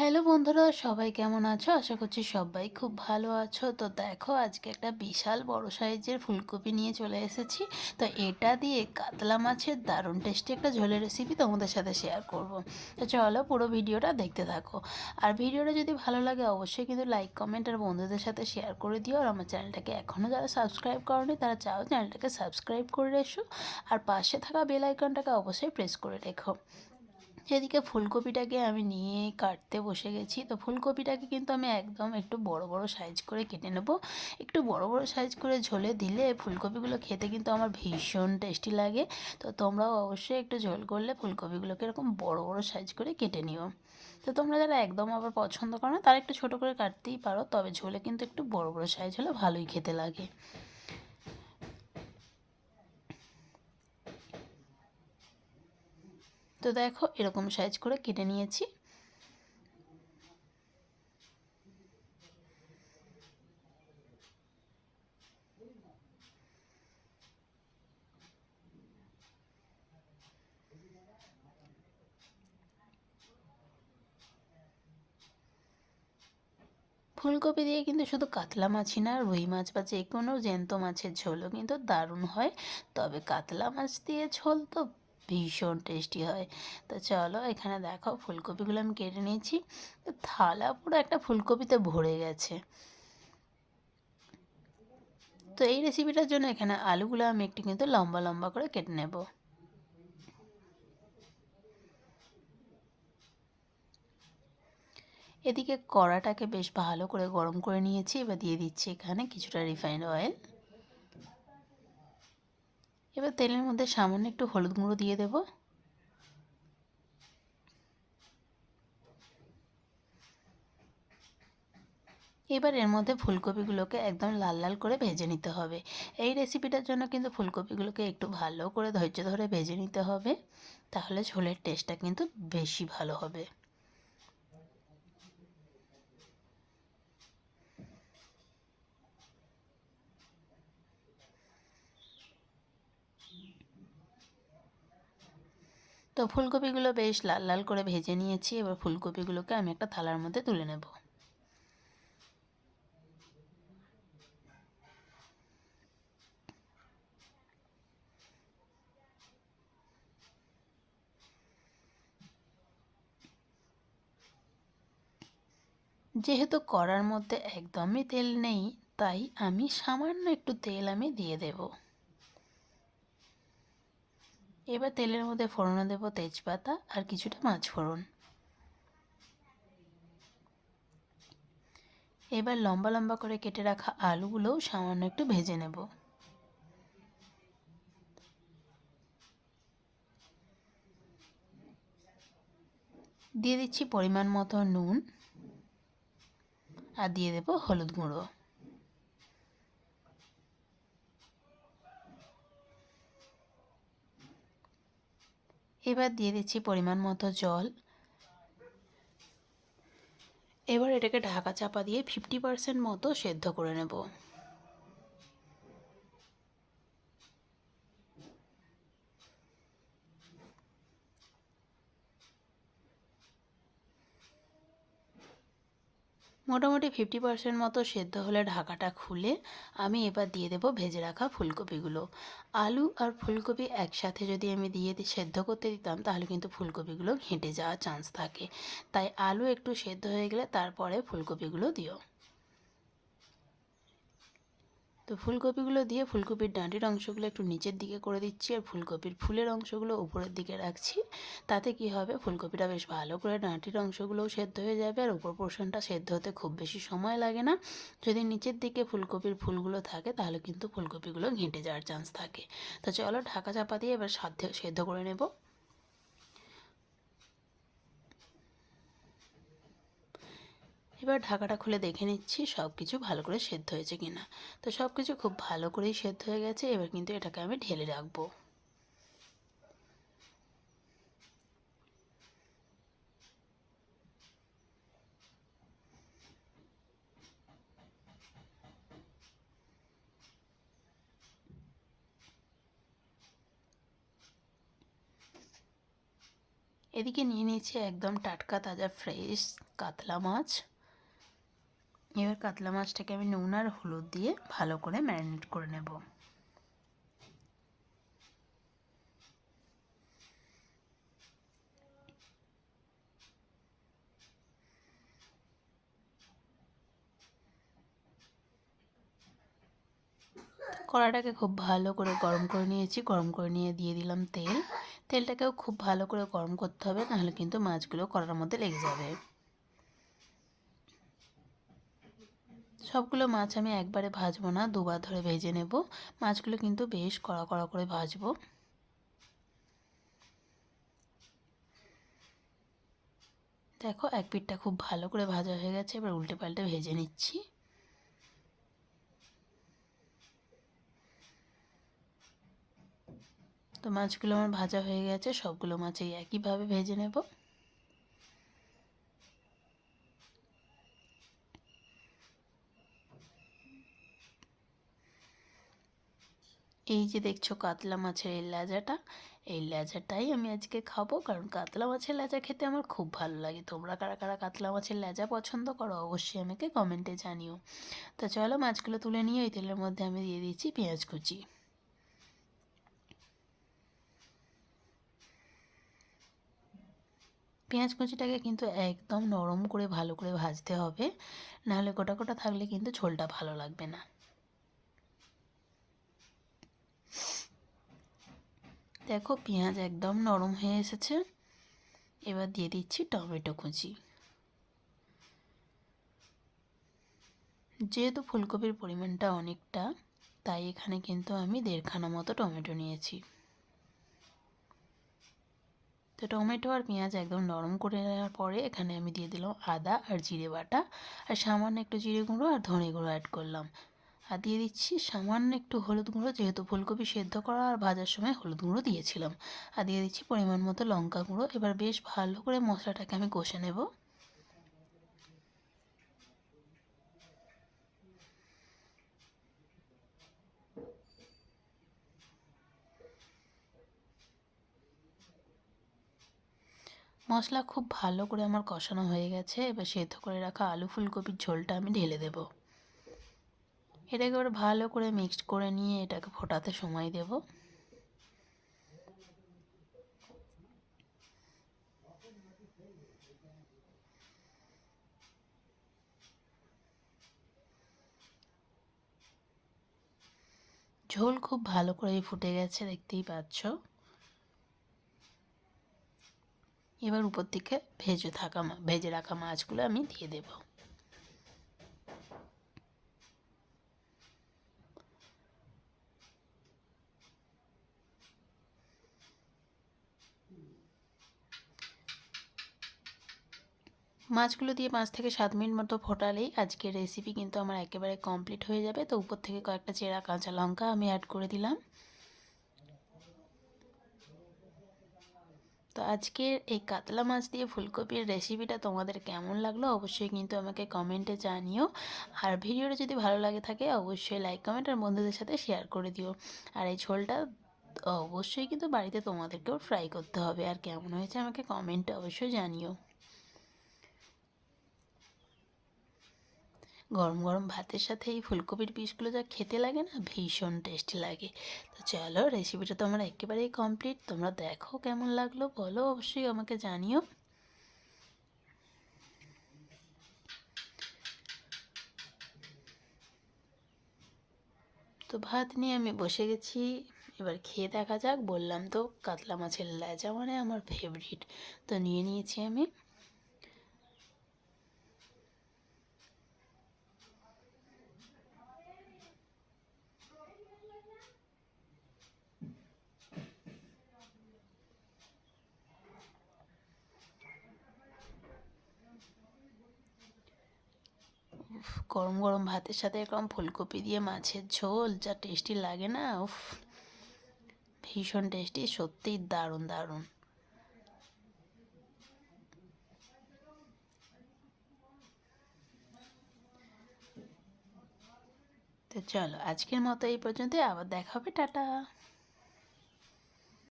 Hello বন্ধুরা, সবাই কেমন আছো? আশা করছি সবাই খুব ভালো আছো। তো দেখো, আজকে একটা বিশাল বড় সাইজের ফুলকপি নিয়ে চলে এসেছি। তো এটা দিয়ে কাতলা মাছের দারুণ টেস্টি একটা ঝোলের রেসিপি তোমাদের সাথে শেয়ার করব। তো চলো পুরো ভিডিওটা দেখতে থাকো। আর ভিডিওটা যদি ভালো লাগে, অবশ্যই কিন্তু লাইক কমেন্ট আর বন্ধুদের সাথে শেয়ার করে দিও। আর আমার চ্যানেলটাকে এখনও যারা সাবস্ক্রাইব করনি, তারা চাও চ্যানেলটাকে সাবস্ক্রাইব করে রেখো। আর পাশে থাকা বেল আইকনটাকে অবশ্যই প্রেস করে রেখো। এদিকে ফুলকপিটাকে আমি নিয়ে কাটতে বসে গেছি, তো ফুলকপিটাকে কিন্তু আমি একদম একটু বড় বড় সাইজ করে কেটে নেব। একটু বড় বড় সাইজ করে ঝোলে দিলে ফুলকপিগুলো খেতে কিন্তু আমার ভীষণ টেস্টি লাগে। তো তোমরাও অবশ্যই একটু ঝোল করলে ফুলকপিগুলোকে এরকম বড় বড় সাইজ করে কেটে নিও। তো তোমরা যারা একদম আবার পছন্দ করো না, তারা একটু ছোটো করে কাটতেই পারো, তবে ঝোলে কিন্তু একটু বড় বড় সাইজ হলে ভালোই খেতে লাগে। তো দেখো এরকম সাইজ করে কেটে নিয়েছি। ফুলকপি দিয়ে কিন্তু শুধু কাতলা মাছই না, রুই মাছ বা যে কোনো জ্যান্ত মাছের ঝোলও কিন্তু দারুণ হয়। তবে কাতলা মাছ দিয়ে ঝোল তো ভীষণ টেস্টি হয়। তো চলো এখানে দেখো ফুলকপিগুলো আমি কেটে নিয়েছি। থালা পুরো একটা ফুলকপিতে ভরে গেছে। তো এই রেসিপিটার জন্য এখানে আলুগুলো আমি একটু কিন্তু লম্বা লম্বা করে কেটে নেব। এদিকে কড়াটাকে বেশ ভালো করে গরম করে নিয়েছি। এবার দিয়ে দিচ্ছি এখানে কিছুটা রিফাইন্ড অয়েল এবার তেলের মধ্যে সামান্য একটু হলুদ গুঁড়ো দিয়ে দেব। এবার এর মধ্যে ফুলকপিগুলোকে একদম লাল লাল করে ভেজে নিতে হবে। এই রেসিপিটার জন্য কিন্তু ফুলকপিগুলোকে একটু ভালো করে ধৈর্য ধরে ভেজে নিতে হবে। তাহলে ঝোলের টেস্টটা কিন্তু বেশি ভালো হবে। তো ফুলকপিগুলো বেশ লাল লাল করে ভেজে নিয়েছি। এবার ফুলকপিগুলোকে আমি একটা থালার মধ্যে তুলে নেব। যেহেতু কড়ার মধ্যে একদমই তেল নেই, তাই আমি সামান্য একটু তেল আমি দিয়ে দেবো। এবার তেলের মধ্যে ফোড়নে দেবো তেজপাতা আর কিছুটা মাছ ফোড়ন। এবার লম্বা লম্বা করে কেটে রাখা আলুগুলোও সামান্য একটু ভেজে নেব। দিয়ে দিচ্ছি পরিমাণ মতো নুন আর দিয়ে দেবো হলুদ গুঁড়ো। এবার দিয়ে দিচ্ছি পরিমাণ মতো জল। এবার এটাকে ঢাকা চাপা দিয়ে ফিফটি পার্সেন্ট মতো সেদ্ধ করে নেব। মোটামুটি ফিফটি পার্সেন্ট মতো সেদ্ধ হলে ঢাকাটা খুলে আমি এবার দিয়ে দেব ভেজে রাখা ফুলকপিগুলো। আলু আর ফুলকপি একসাথে যদি আমি দিয়ে সেদ্ধ করতে দিতাম, তাহলে কিন্তু ফুলকপিগুলো ঘেঁটে যাওয়ার চান্স থাকে। তাই আলু একটু সেদ্ধ হয়ে গেলে তারপরে ফুলকপিগুলো দিও। তো ফুলকপিগুলো দিয়ে ফুলকপির ডাঁটির অংশগুলো একটু নিচের দিকে করে দিচ্ছি আর ফুলকপির ফুলের অংশগুলো উপরের দিকে রাখছি। তাতে কি হবে? ফুলকপিটা বেশ ভালো করে ডাঁটির অংশগুলোও সেদ্ধ হয়ে যাবে আর উপর পোর্শনটা সেদ্ধ হতে খুব বেশি সময় লাগে না। যদি নিচের দিকে ফুলকপির ফুলগুলো থাকে, তাহলে কিন্তু ফুলকপিগুলো ঘেঁটে যাওয়ার চান্স থাকে। তো চলো ঢাকা চাপা দিয়ে এবার সাধ্য সেদ্ধ করে নেব। এবার ঢাকাটা খুলে দেখে নিচ্ছি সব কিছু ভালো করে সেদ্ধ হয়েছে কিনা। তো সব কিছু খুব ভালো করেই সেদ্ধ হয়ে গেছে, এবার কিন্তু এটাকে আমি ঢেলে রাখব। এদিকে নিয়ে নিয়েছি একদম টাটকা, তাজা, ফ্রেশ কাতলা মাছ। এবার কাতলা মাছটাকে আমি নুন আর হলুদ দিয়ে ভালো করে ম্যারিনেট করে নেব। কড়াটাকে খুব ভালো করে গরম করে নিয়েছি, গরম করে নিয়ে দিয়ে দিলাম তেল। তেলটাকেও খুব ভালো করে গরম করতে হবে, নাহলে কিন্তু মাছগুলো কড়ার মধ্যে লেগে যাবে। সবগুলো মাছ আমি একবারে ভাজবো না, দুবার ধরে ভেজে নেব। মাছগুলো কিন্তু বেশ কড়া কড়া করে ভাজবো। দেখো, এক পিঠটা খুব ভালো করে ভাজা হয়ে গেছে, এবার উল্টে পাল্টে ভেজে নিচ্ছি। তো মাছগুলো আমার ভাজা হয়ে গেছে, সবগুলো মাছই একইভাবে ভেজে নেব। এই যে দেখছ কাতলা মাছের এই লেজাটা, এই লেজাটাই আমি আজকে খাব। কারণ কাতলা মাছের লেজা খেতে আমার খুব ভালো লাগে। তোমরা কারা কারা কাতলা মাছের লেজা পছন্দ করো অবশ্যই আমাকে কমেন্টে জানিও। তো চলো মাছগুলো তুলে নিয়ে ওই তেলের মধ্যে আমি দিয়ে দিচ্ছি পেঁয়াজ কুচি। পেঁয়াজ কুচিটাকে কিন্তু একদম নরম করে ভালো করে ভাজতে হবে। নাহলে গোটা গোটা থাকলে কিন্তু ঝোলটা ভালো লাগবে না। দেখো পেঁয়াজ একদম নরম হয়ে এসেছে। এবার দিয়ে দিচ্ছি টমেটো কুচি। যেহেতু ফুলকপির পরিমাণটা অনেকটা, তাই এখানে কিন্তু আমি দেড়খানা মতো টমেটো নিয়েছি। তো টমেটো আর পেঁয়াজ একদম নরম করে নেওয়ার পরে এখানে আমি দিয়ে দিলাম আদা আর জিরে বাটা। আর সামান্য একটু জিরে গুঁড়ো আর ধনে গুঁড়ো অ্যাড করলাম। আর দিয়ে দিচ্ছি। সামান্য একটু হলুদ গুঁড়ো, যেহেতু ফুলকপি সেদ্ধ করা আর ভাজার সময় হলুদ গুঁড়ো দিয়েছিলাম। আর দিয়ে দিচ্ছি পরিমাণ মতো লঙ্কা গুঁড়ো। এবার বেশ ভালো করে মশলাটাকে আমি কষে নেব। মশলা খুব ভালো করে আমার কষানো হয়ে গেছে। এবার সেদ্ধ করে রাখা আলু ফুলকপির ঝোলটা আমি ঢেলে দেব। এটাকে এবার ভালো করে মিক্সড করে নিয়ে এটাকে ফোটাতে সময় দেব। ঝোল খুব ভালো করেই ফুটে গেছে, দেখতেই পাচ্ছ। এবার উপর থেকে ভেজে থাকা ভেজে রাখা মাছগুলো আমি দিয়ে দেব। মাছগুলো দিয়ে পাঁচ থেকে সাত মিনিট মতো ফোটালেই আজকের রেসিপি কিন্তু আমার একেবারে কমপ্লিট হয়ে যাবে। তো উপর থেকে কয়েকটা চেরা কাঁচা লঙ্কা আমি অ্যাড করে দিলাম। তো আজকের এই কাতলা মাছ দিয়ে ফুলকপির রেসিপিটা তোমাদের কেমন লাগল অবশ্যই কিন্তু আমাকে কমেন্টে জানিও। আর ভিডিওটা যদি ভালো লাগে থাকে অবশ্যই লাইক কমেন্ট আর বন্ধুদের সাথে শেয়ার করে দিও। আর এই ঝোলটা অবশ্যই কিন্তু বাড়িতে তোমাদেরকেও ট্রাই করতে হবে। আর কেমন হয়েছে আমাকে কমেন্টে অবশ্যই জানিও। গরম গরম ভাতের সাথে এই ফুলকপির পিসগুলো যা খেতে লাগে না, ভীষণ টেস্টি লাগে। তো চলো রেসিপিটা তো আমার একেবারেই কমপ্লিট তোমরা দেখো কেমন লাগল, বলো অবশ্যই আমাকে জানিও। তো ভাত নিয়ে আমি বসে গেছি, এবার খেয়ে দেখা যাক, বললাম তো কাতলা মাছের লেজা মানে আমার ফেভারিট তো নিয়ে নিয়েছি আমি। গরম গরম ভাতের সাথে এরকম ফুলকপি দিয়ে মাছের ঝোল, যা টেস্টি লাগে না, উফ। ভীষণ টেস্টি সত্যিই দারুণ দারুণ। তো চলো, আজকের মতো এই পর্যন্ত আবার দেখা হবে, টাটা।